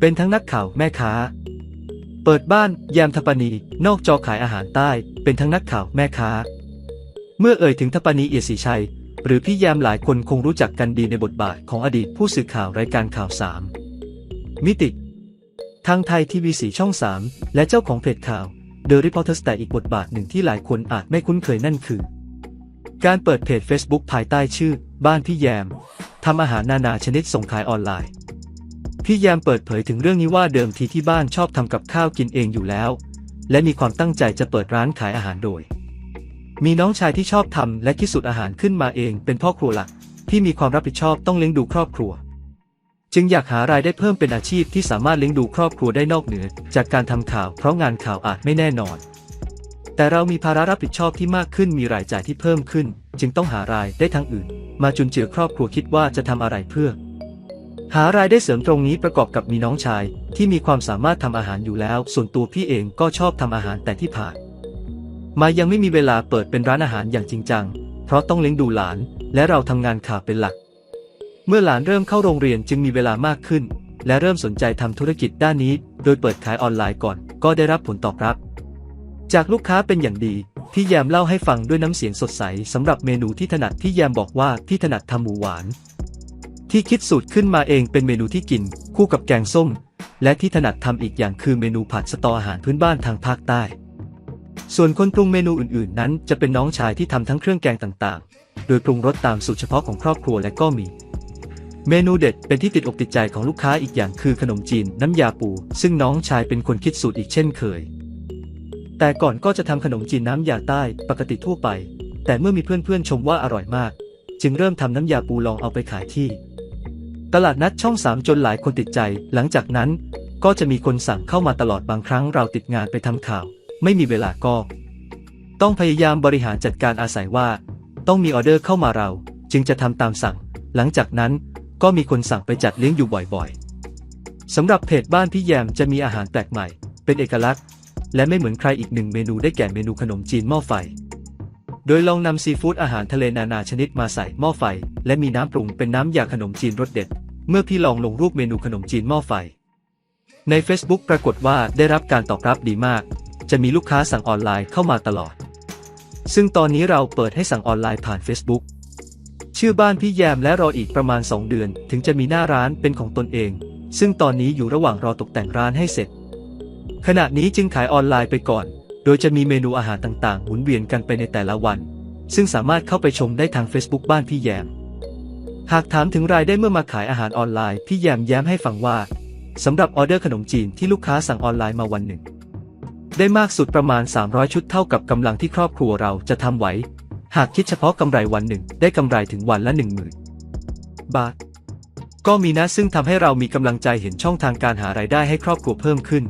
เป็นทั้งนักข่าวแม่ค้า เปิดบ้านแยมทปนี นอกจอขายอาหารใต้ เป็นทั้งนักข่าวแม่ค้า เมื่อเอ่ยถึงทปนีเอียดศรีชัย หรือพี่แยมหลายคนคงรู้จักกันดีในบทบาทของอดีตผู้สื่อข่าวรายการข่าวสามมิติ ทางไทยทีวีสีช่อง 3 และเจ้าของเพจข่าว The Reporters แต่อีกบทบาทหนึ่งที่หลายคนอาจไม่คุ้นเคยนั่นคือ การเปิดเพจ Facebook ภายใต้ชื่อ บ้านพี่แยมทำอาหารนานาชนิดส่งขายออนไลน์ พี่แยมเปิดเผยถึงเรื่องนี้ว่าเดิมทีที่บ้านชอบทำกับข้าวกินเองอยู่แล้ว และมีความตั้งใจจะเปิดร้านขายอาหารโดย มีน้องชายที่ชอบทำและคิดสูตรอาหารขึ้นมาเองเป็นพ่อครัวหลักที่มีความรับผิดชอบต้องเลี้ยงดูครอบครัว จึงอยากหารายได้เพิ่มเป็นอาชีพที่สามารถเลี้ยงดูครอบครัวได้นอกเหนือ จากการทำข่าวเพราะงานข่าวอาจไม่แน่นอน แต่เรามีภาระรับผิดชอบที่มากขึ้นมีรายจ่ายที่เพิ่มขึ้น จึงต้องหารายได้ทางอื่น มาจุนเจือครอบครัวคิดว่าจะทำอะไรเพื่อ หารายได้เสริมตรงนี้ประกอบกับมีน้องชาย ที่มีความสามารถทำอาหารอยู่แล้ว ส่วนตัวพี่เองก็ชอบทำอาหารแต่ที่ผ่าน มายังไม่มีเวลาเปิดเป็นร้านอาหารอย่างจริงจัง เพราะต้องเลี้ยงดูหลาน และเราทำงานข่าวเป็นหลัก เมื่อหลานเริ่มเข้าโรงเรียนจึงมีเวลามากขึ้น และเริ่มสนใจทำธุรกิจด้านนี้ โดยเปิดขายออนไลน์ก่อน ก็ได้รับผลตอบรับ จากลูกค้าเป็นอย่างดีพี่แยมเล่าให้ฟังด้วยน้ำเสียงสดใสสำหรับเมนูที่ถนัดพี่แยมบอกว่าพี่ถนัดทำหมูหวาน ที่คิดสูตรขึ้นมาเองเป็นเมนูที่กิน คู่กับแกงส้ม และที่ถนัดทำอีกอย่างคือเมนูผัดสตออาหารพื้นบ้านทางภาคใต้ ส่วนคนปรุงเมนูอื่นๆ นั้น จะเป็นน้องชายที่ทำทั้งเครื่องแกงต่างๆ โดยปรุงรสตามสูตรเฉพาะของครอบครัวและก็มี เมนูเด็ดเป็นที่ติดอกติดใจของลูกค้าอีกอย่างคือขนมจีนน้ำยาปู ซึ่งน้องชายเป็นคนคิดสูตรอีกเช่นเคย แต่ก่อนก็จะทำขนมจีนน้ำยาใต้ปกติทั่วไป แต่เมื่อมีเพื่อนๆชมว่าอร่อยมาก จึงเริ่มทำน้ำยาปูลองเอาไปขายที่ ตลาดนัดช่องสามจนหลายคนติดใจ หลังจากนั้นก็จะมีคนสั่งเข้ามาตลอดบางครั้งเราติดงานไปทำข่าว ไม่มีเวลาก็ ต้องพยายามบริหารจัดการอาศัยว่า ต้องมีออเดอร์เข้ามาเรา จึงจะทำตามสั่ง หลังจากนั้นก็มีคนสั่งไปจัดเลี้ยงอยู่บ่อยๆสำหรับเพจบ้านพี่แยมจะมีอาหารแปลกใหม่ เป็นเอกลักษณ์ และไม่เหมือนใครอีกหนึ่งเมนูได้แก่เมนูขนมจีนหม้อไฟ โดยลองนำซีฟู้ดอาหารทะเลนานาชนิดมาใส่หม้อไฟ และมีน้ำปรุงเป็นน้ำยาขนมจีนรสเด็ด เมื่อพี่ลองลงรูปเมนูขนมจีนหม้อไฟ ใน Facebook ปรากฏว่าได้รับการตอบรับดีมาก จะมีลูกค้าสั่งออนไลน์เข้ามาตลอด ซึ่งตอนนี้เราเปิดให้สั่งออนไลน์ผ่าน Facebook ชื่อบ้านพี่แยมและรออีกประมาณ 2 เดือน ถึงจะมีหน้าร้านเป็นของตนเอง ซึ่งตอนนี้อยู่ระหว่างรอตกแต่งร้านให้เสร็จ ขณะนี้จึงขายออนไลน์ไปก่อน โดยจะมีเมนูอาหารต่างๆ หมุนเวียนกันไปในแต่ละวัน ซึ่งสามารถเข้าไปชมได้ทาง Facebook บ้านพี่แยม หากถามถึงรายได้เมื่อมาขายอาหารออนไลน์พี่แยมแย้มให้ฟังว่าสำหรับออเดอร์ขนมจีนที่ลูกค้าสั่งออนไลน์มาวันหนึ่ง ได้มากสุดประมาณ 300 ชุดเท่ากับกำลังที่ครอบครัวเราจะทำไหว หากคิดเฉพาะกำไรวันหนึ่ง ได้กำไรถึงวันละ 1 0,000 บาท ก็มีนะซึ่งทำให้เรามีกำลังใจเห็นช่องทางการหารายได้ให้ครอบครัวเพิ่มขึ้น